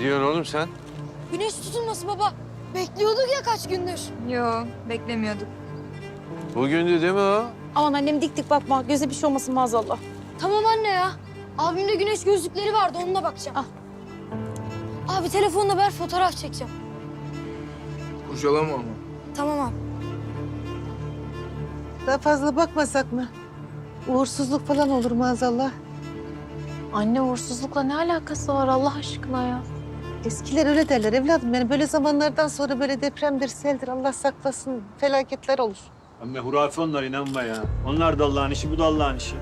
Ne diyorsun oğlum sen? Güneş tutulması baba. Bekliyorduk ya kaç gündür. Yo beklemiyorduk. Bugündü değil mi o? Aman annem dik dik bakma. Göze bir şey olmasın maazallah. Tamam anne ya. Abimde güneş gözlükleri vardı onunla bakacağım. Al. Abi telefonla ver fotoğraf çekeceğim. Kurcalama ama. Tamam abi. Daha fazla bakmasak mı? Uğursuzluk falan olur maazallah. Anne uğursuzlukla ne alakası var Allah aşkına ya? Eskiler öyle derler evladım. Yani böyle zamanlardan sonra böyle depremdir, seldir Allah saklasın felaketler olur. Ama hurafe onlar inanma ya. Onlar da Allah'ın işi, bu da Allah'ın işi.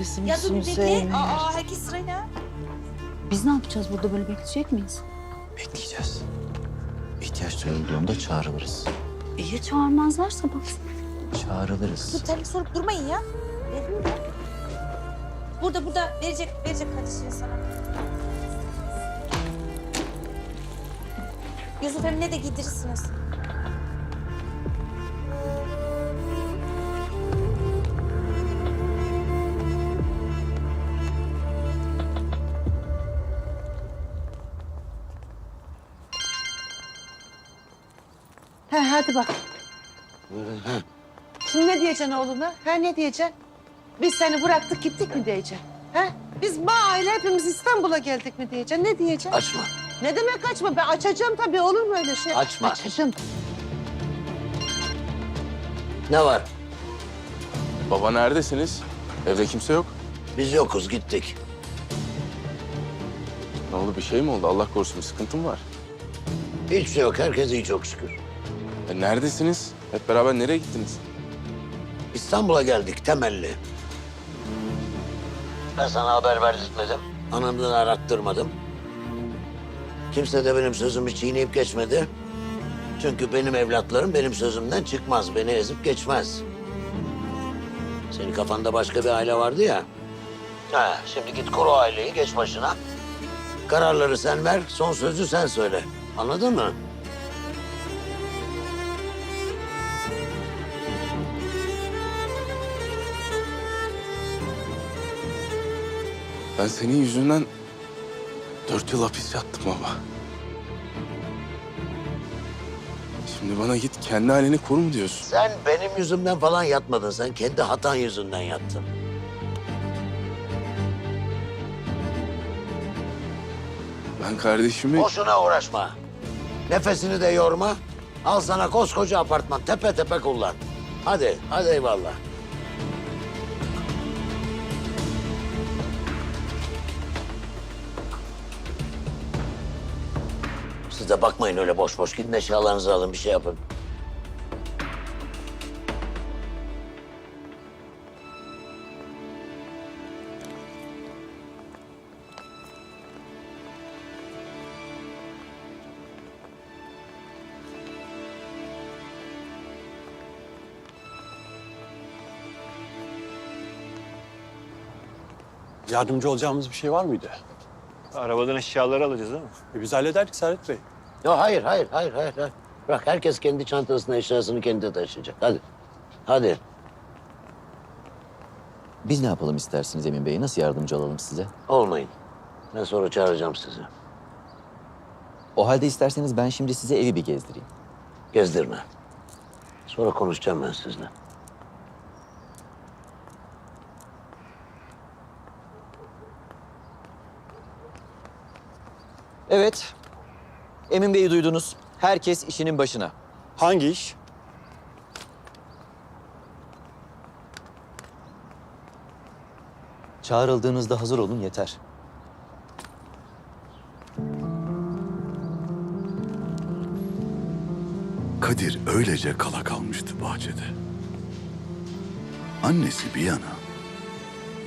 Bizim Ya dur bir bekle. Aa herkes sırayla. Biz ne yapacağız burada böyle bekleyecek miyiz? Bekleyeceğiz. İhtiyaç duyulduğunda çağrılırız. İyi çağırmazlarsa bak. Çağrılırız. Dur terlik sorup durmayın ya. Burada burada verecek verecek kardeşine sana. Yusuf Emine de giydirirsiniz. Hadi bak. Şimdi ne diyeceksin oğluna? Ha ne diyeceksin? Biz seni bıraktık gittik mi diyeceksin? Ha? Biz ma aile hepimiz İstanbul'a geldik mi diyeceksin? Ne diyeceksin? Açma. Ne demek açma? Ben açacağım tabii olur mu öyle şey? Açma. Açacağım. Ne var? Baba neredesiniz? Evde kimse yok. Biz yokuz gittik. Ne oldu bir şey mi oldu? Allah korusun bir sıkıntım var. Hiçbir şey yok. Herkes iyi çok şükür. E, neredesiniz? Hep beraber nereye gittiniz? İstanbul'a geldik temelli. Ben sana haber verdirtmedim. Anamdan arattırmadım. Kimse de benim sözümü çiğneyip geçmedi. Çünkü benim evlatlarım benim sözümden çıkmaz. Beni ezip geçmez. Senin kafanda başka bir aile vardı ya. Ha, şimdi git kur o aileyi geç başına. Kararları sen ver, son sözü sen söyle. Anladın mı? Ben senin yüzünden dört yıl hapis yattım baba. Şimdi bana git kendi halini koru mu diyorsun? Sen benim yüzümden falan yatmadın. Sen kendi hatan yüzünden yattın. Ben kardeşimi... Boşuna uğraşma. Nefesini de yorma. Al sana koskoca apartman. Tepe tepe kullan. Hadi, hadi eyvallah. Siz de bakmayın öyle boş boş. Gidin eşyalarınızı alın, bir şey yapın. Yardımcı olacağımız bir şey var mıydı? Arabadan eşyaları alacağız değil mi? E biz hallederdik Serhat Bey. Yok hayır, hayır, hayır, hayır. hayır. Bırak herkes kendi çantasına eşyasını kendi taşıyacak. Hadi. Hadi. Biz ne yapalım istersiniz Emin Bey? Nasıl yardımcı olalım size? Olmayın. Ben sonra çağıracağım sizi. O halde isterseniz ben şimdi size evi bir gezdireyim. Gezdirme. Sonra konuşacağım ben sizinle. Evet. Emin Bey'i duydunuz. Herkes işinin başına. Hangi iş? Çağrıldığınızda hazır olun yeter. Kadir öylece kala kalmıştı bahçede. Annesi bir yana,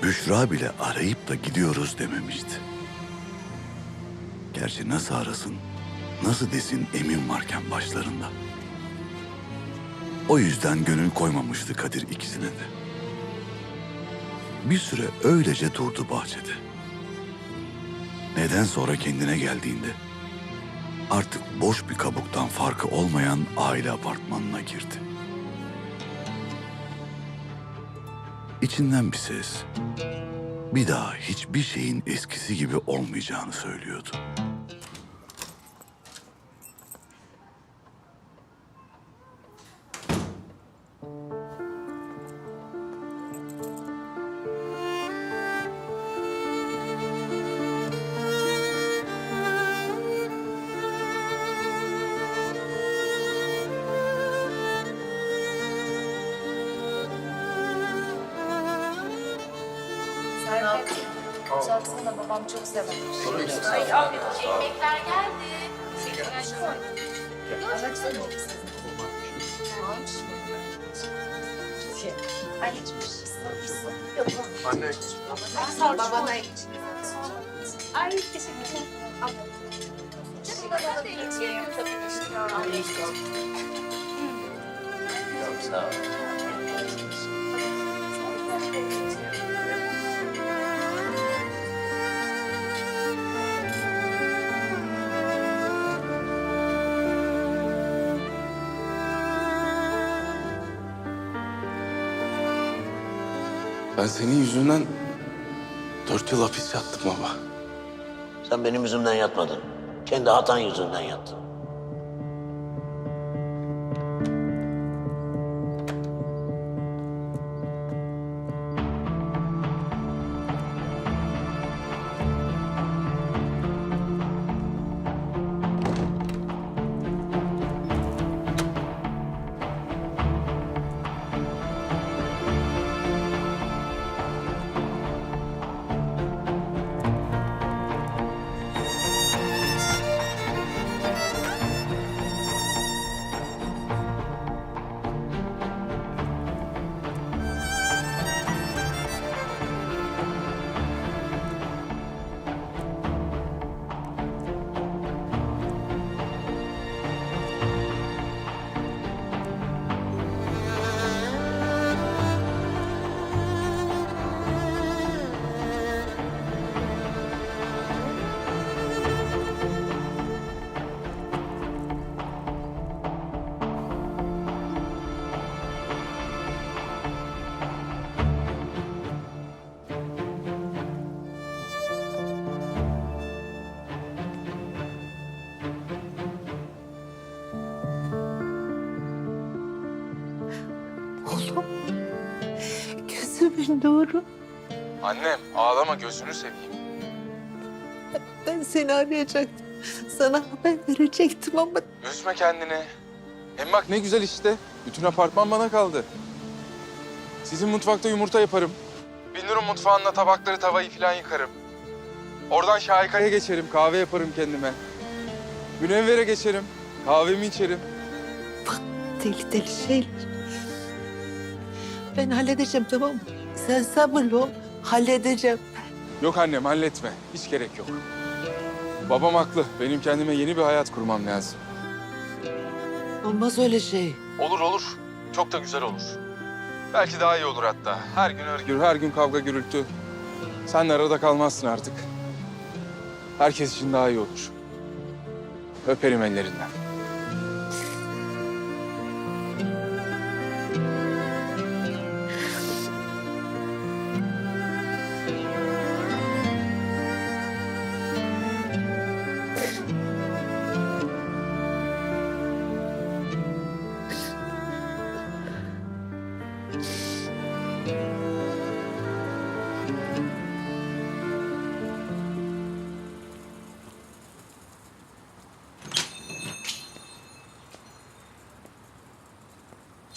Büşra bile arayıp da gidiyoruz dememişti. Gerçi nasıl arasın, nasıl desin emin varken başlarında. O yüzden gönül koymamıştı Kadir ikisine de. Bir süre öylece durdu bahçede. neden sonra kendine geldiğinde artık boş bir kabuktan farkı olmayan aile apartmanına girdi. İçinden bir ses bir daha hiçbir şeyin eskisi gibi olmayacağını söylüyordu. Anne. Babana Ay teşekkürler. Sağ ol. Ben senin yüzünden dört yıl hapis yattım baba. Sen benim yüzümden yatmadın. Kendi hatan yüzünden yattın. Nuru. Annem ağlama gözünü seveyim. Ben seni arayacaktım. Sana haber verecektim ama Üzme kendini. Hem bak ne güzel işte. Bütün apartman bana kaldı. Sizin mutfakta yumurta yaparım. Binur'un mutfağında tabakları tavayı falan yıkarım. Oradan Şahika'ya geçerim, kahve yaparım kendime. Münevver'e geçerim, kahvemi içerim. deli deli şeyler. Ben halledeceğim tamam mı? Sen sabırlı ol. Halledeceğim. Yok annem halletme, hiç gerek yok. Babam haklı, benim kendime yeni bir hayat kurmam lazım. Olmaz öyle şey. Olur olur, çok da güzel olur. Belki daha iyi olur hatta. Her gün örgür, her gün kavga gürültü. Sen de arada kalmazsın artık. Herkes için daha iyi olur. Öperim ellerinden.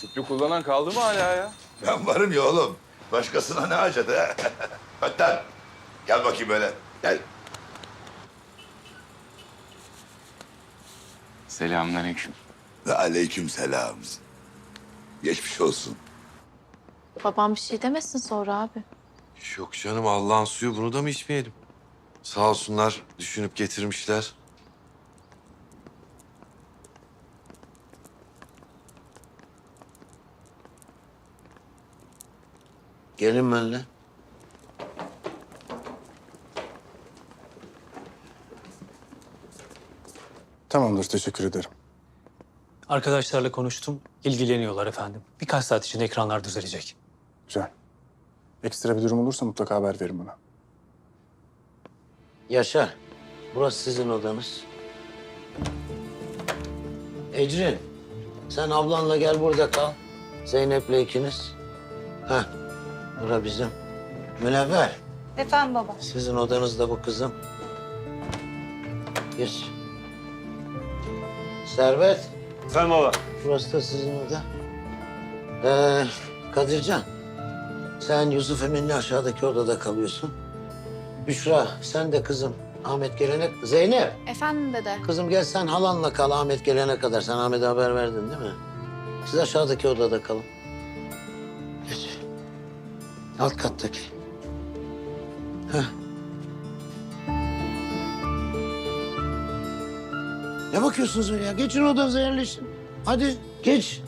Tüplü kullanan kaldı mı hala ya? Ben varım ya oğlum. Başkasına ne hacet ha? Ötten. Gel bakayım böyle. Gel. Selamünaleyküm. Ve aleyküm selam. Geçmiş olsun. Babam bir şey demesin sonra abi. Yok canım Allah'ın suyu bunu da mı içmeyelim? Sağ olsunlar düşünüp getirmişler. Gelin benimle. Tamamdır, teşekkür ederim. Arkadaşlarla konuştum. İlgileniyorlar efendim. Birkaç saat içinde ekranlar düzelecek. Güzel. Ekstra bir durum olursa mutlaka haber verin bana. Yaşar, burası sizin odanız. Ecrin, sen ablanla gel burada kal. Zeynep'le ikiniz. Heh, bura bizim. Münevver, Efendim baba. sizin odanızda bu kızım. Geç. Servet, Efendim baba. burası da sizin oda. Ee, Kadircan, sen Yusuf Emin'le aşağıdaki odada kalıyorsun. Büşra, sen de kızım. Ahmet gelene... Zeynep, Efendim dede. Kızım gel sen halanla kal Ahmet gelene kadar. Sen Ahmet'e haber verdin değil mi? Siz aşağıdaki odada kalın. Alt kattaki. Heh. Ne bakıyorsunuz öyle ya? Geçin odanıza yerleşin. Hadi geç.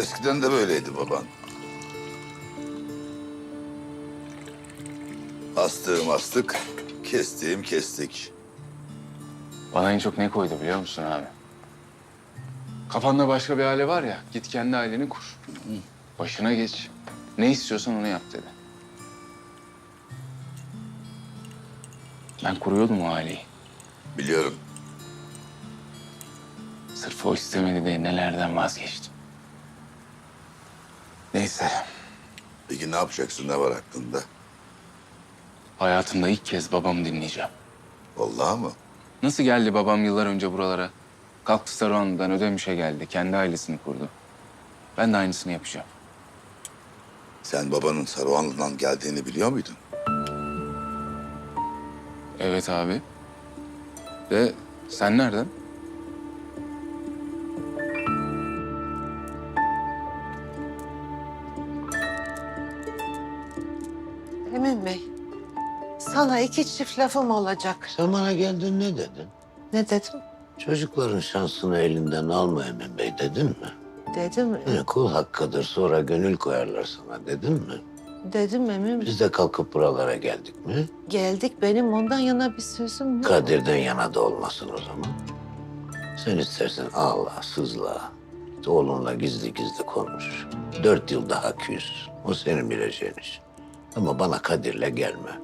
Eskiden de böyleydi baban. Astığım astık, kestiğim kestik. Bana en çok ne koydu biliyor musun abi? Kafanda başka bir aile var ya, git kendi aileni kur. Başına geç. Ne istiyorsan onu yap dedi. Ben kuruyordum o aileyi. Biliyorum. Sırf o istemedi diye nelerden vazgeçtim. Neyse, Peki ne yapacaksın, ne var aklında? hayatımda ilk kez babamı dinleyeceğim. Vallahi mı? Nasıl geldi babam yıllar önce buralara? Kalktı Saruhan'dan Ödemiş'e geldi. Kendi ailesini kurdu. Ben de aynısını yapacağım. Sen babanın Saruhanlı'dan geldiğini biliyor muydun? Evet abi. De sen nereden? Emin Bey, sana iki çift lafım olacak. Sen bana geldin ne dedin? Ne dedim? Çocukların şansını elinden alma Emin Bey dedin mi? Dedim? Yine kul hakkıdır sonra gönül koyarlar sana dedin mi? Dedim Emin. Biz de kalkıp buralara geldik mi? Geldik benim ondan yana bir sözüm yok. Kadir'den yana da olmasın o zaman. Sen istersen ağla, sızla. Oğlunla gizli gizli konuş. Dört yıl daha küs. O senin bileceğin iş. Ama bana Kadir'le gelme.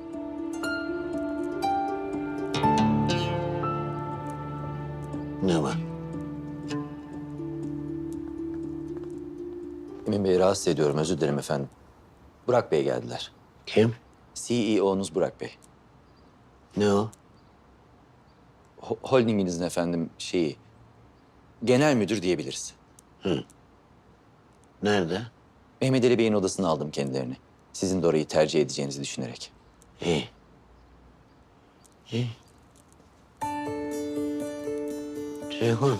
Ne var? Emin Bey rahatsız ediyorum. Özür dilerim efendim. Burak Bey geldiler. Kim? CEO'nuz Burak Bey. Ne o? Ho- holdinginizin efendim şeyi... Genel müdür diyebiliriz. Nerede? Mehmet Ali Bey'in odasına aldım kendilerini. Sizin de orayı tercih edeceğinizi düşünerek. İyi. İyi. Ceyhun,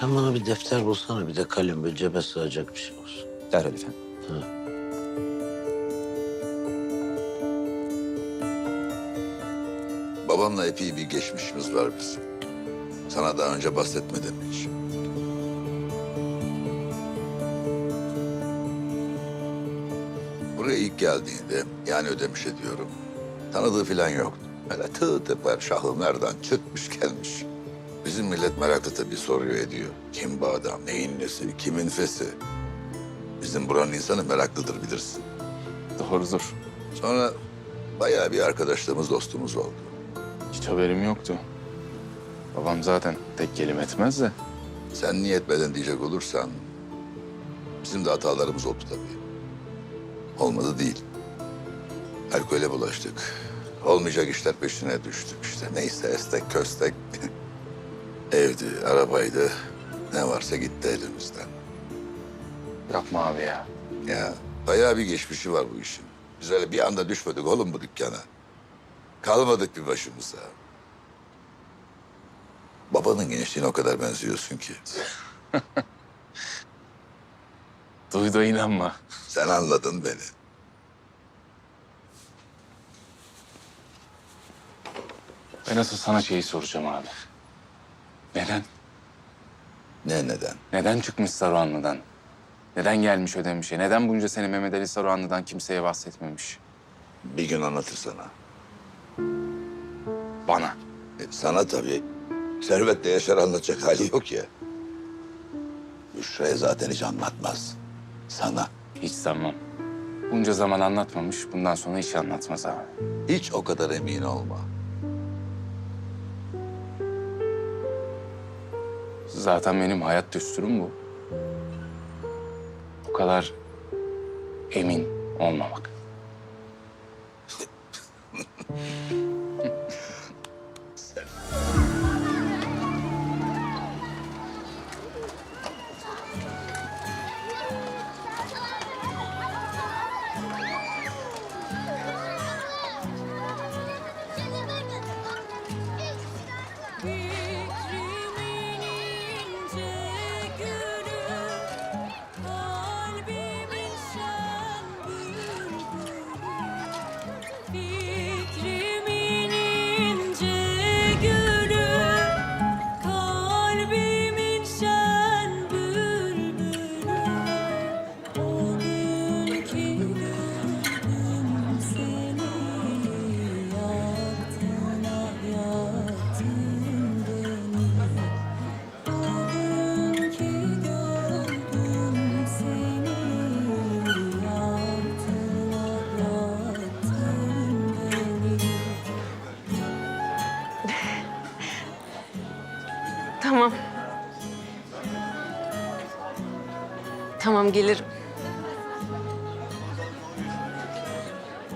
sen bana bir defter bulsana bir de kalem böyle cebe sığacak bir şey olsun. Derhal efendim. Babamla epey bir geçmişimiz var bizim. Sana daha önce bahsetmedim hiç. Buraya ilk geldiğinde, yani ödemiş ediyorum. Tanıdığı falan yoktu. Böyle tığ teper şahı nereden çıkmış gelmiş. Bizim millet meraklı tabii soruyor ediyor. Kim bu adam, neyin nesi, kimin fesi? Bizim buranın insanı meraklıdır bilirsin. Doğrudur. Sonra bayağı bir arkadaşlığımız, dostumuz oldu. Hiç haberim yoktu. Babam zaten tek kelime etmez de. Sen niye etmeden diyecek olursan... ...bizim de hatalarımız oldu tabii. Olmadı değil. Alkole bulaştık. Olmayacak işler peşine düştük işte. Neyse estek köstek. Evdi, arabaydı. Ne varsa gitti elimizden. Yapma abi ya. Ya bayağı bir geçmişi var bu işin. Biz öyle bir anda düşmedik oğlum bu dükkana. Kalmadık bir başımıza. Babanın gençliğine o kadar benziyorsun ki. Duy da inanma. Sen anladın beni. Ben asıl sana şeyi soracağım abi. Neden? Ne neden? Neden çıkmış Saruhanlı'dan? Neden gelmiş ödemişe? Neden bunca sene Mehmet Ali Saruhanlı'dan kimseye bahsetmemiş? Bir gün anlatır sana. Bana. E, sana tabii. Servet de Yaşar anlatacak hali yok ya. Büşra'ya zaten hiç anlatmaz. Sana. Hiç sanmam. Bunca zaman anlatmamış, bundan sonra hiç anlatmaz abi. Hiç o kadar emin olma. Zaten benim hayat düsturum bu. Bu kadar emin olmamak. Tamam gelirim.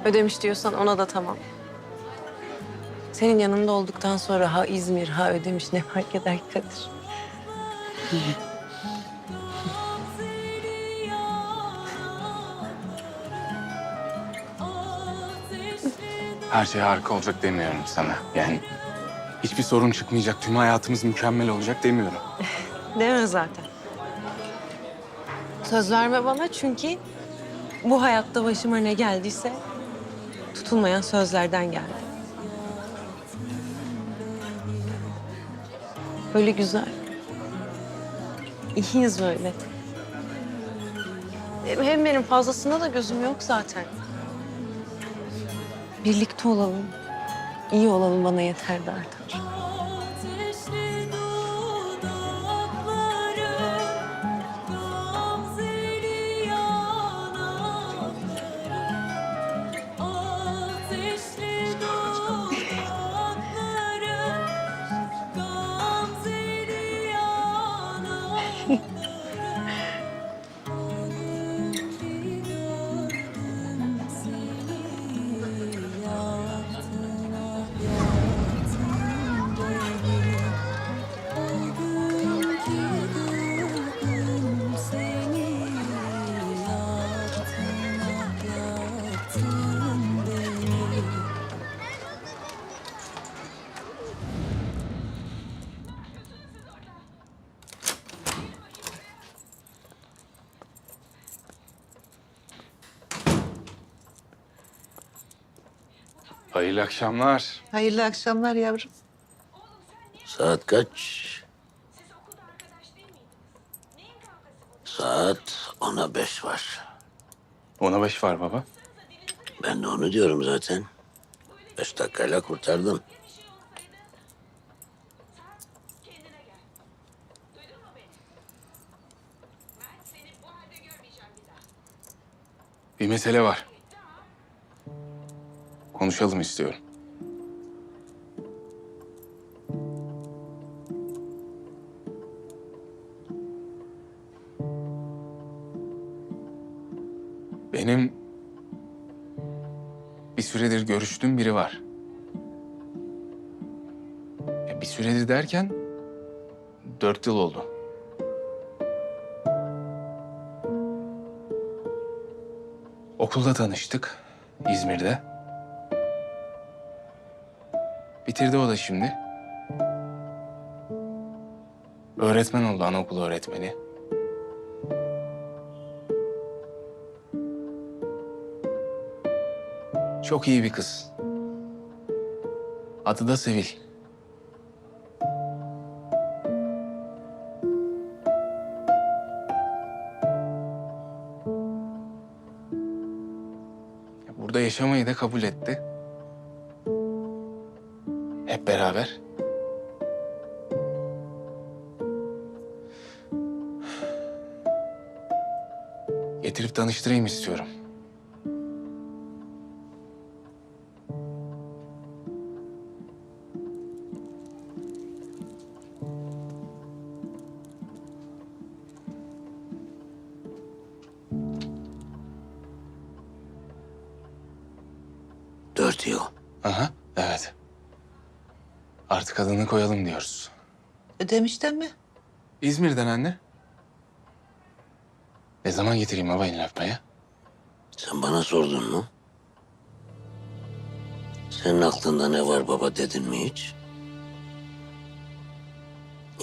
Ödemiş diyorsan ona da tamam. Senin yanında olduktan sonra ha İzmir ha Ödemiş ne fark eder ki Kadir? Her şey harika olacak demiyorum sana. Yani hiçbir sorun çıkmayacak, tüm hayatımız mükemmel olacak demiyorum. Deme zaten. Söz verme bana çünkü bu hayatta başıma ne geldiyse tutulmayan sözlerden geldi. Böyle güzel. İyiyiz böyle. Hem- benim fazlasında da gözüm yok zaten. Birlikte olalım. iyi olalım bana yeter de. Hayırlı akşamlar. Hayırlı akşamlar yavrum. Saat kaç? Saat ona beş var. Ona beş var baba. Ben de onu diyorum zaten. Beş dakikayla kurtardım. Bir mesele var. Konuşalım istiyorum. Benim bir süredir görüştüğüm biri var. Ya bir süredir derken dört yıl oldu. Okulda tanıştık İzmir'de. Bitirdi o da şimdi. Öğretmen oldu, anaokulu öğretmeni. Çok iyi bir kız. Adı da Sevil. Burada yaşamayı da kabul etti. Hep beraber. Getirip tanıştırayım istiyorum. Dört yıl. Aha, evet. Artık adını koyalım diyoruz. Ödemişten mi? İzmir'den anne. Ne zaman getireyim baba elini öpmeye? Sen bana sordun mu? Senin aklında ne var baba dedin mi hiç?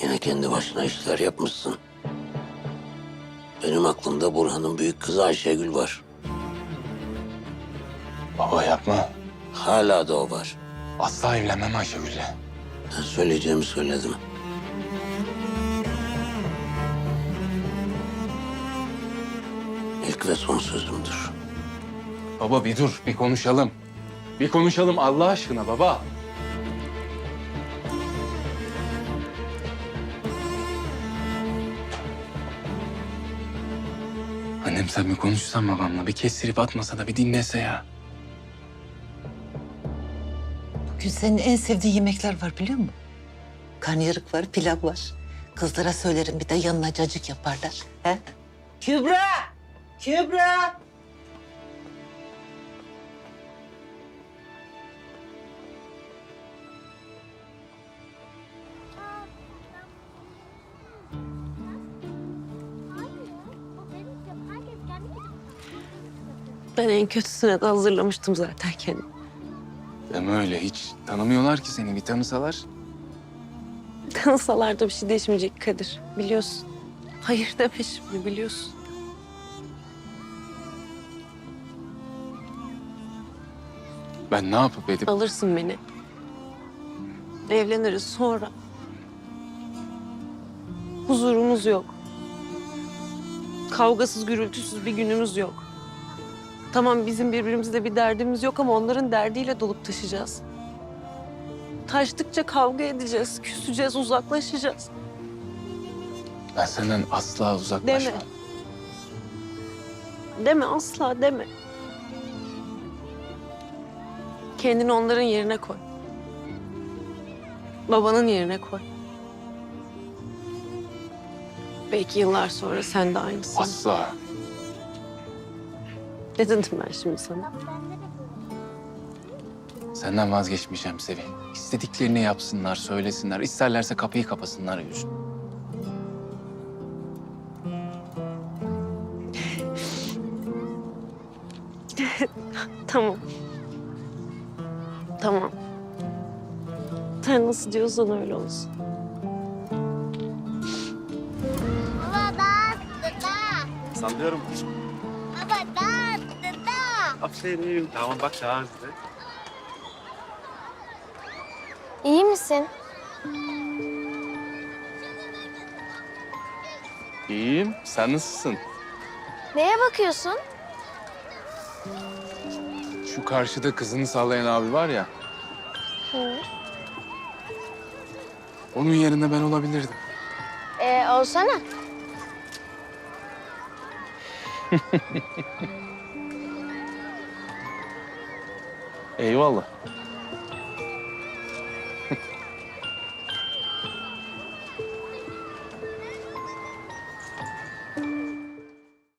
Yine kendi başına işler yapmışsın. Benim aklımda Burhan'ın büyük kızı Ayşegül var. Baba yapma. Hala da o var. Asla evlenmem Ayşegül'le. Ben söyleyeceğimi söyledim. İlk ve son sözümdür. Baba bir dur, bir konuşalım. Bir konuşalım Allah aşkına baba. Annem sen bir konuşsan babamla, bir kestirip atmasa da bir dinlese ya. Bugün senin en sevdiğin yemekler var biliyor musun? Karnıyarık var, pilav var. Kızlara söylerim bir de yanına cacık yaparlar. He? Kübra! Kübra! Ben en kötüsüne de hazırlamıştım zaten kendimi. Deme öyle, hiç tanımıyorlar ki seni. Bir tanısalar. Tanısalar da bir şey değişmeyecek Kadir. Biliyorsun. Hayır deme şimdi biliyorsun. Ben ne yapıp edip... Alırsın beni. Evleniriz sonra. Huzurumuz yok. Kavgasız gürültüsüz bir günümüz yok. Tamam bizim birbirimizle bir derdimiz yok ama onların derdiyle dolup taşıyacağız. Taştıkça kavga edeceğiz, küseceğiz, uzaklaşacağız. Ben senden asla uzaklaşmam. Deme. Deme asla deme. Kendini onların yerine koy. Babanın yerine koy. Belki yıllar sonra sen de aynısın. Asla. Ne dedim ben şimdi sana? Senden vazgeçmeyeceğim Sevin. İstediklerini yapsınlar, söylesinler. İsterlerse kapıyı kapasınlar yüzün. Tamam. Tamam. Sen nasıl diyorsan öyle olsun. Baba da da. Sallıyorum. Baba da. Aferin. Tamam bak daha hızlı. İyi misin? İyiyim. Sen nasılsın? Neye bakıyorsun? Şu karşıda kızını sallayan abi var ya. Hı. Onun yerinde ben olabilirdim. Ee, olsana. Eyvallah.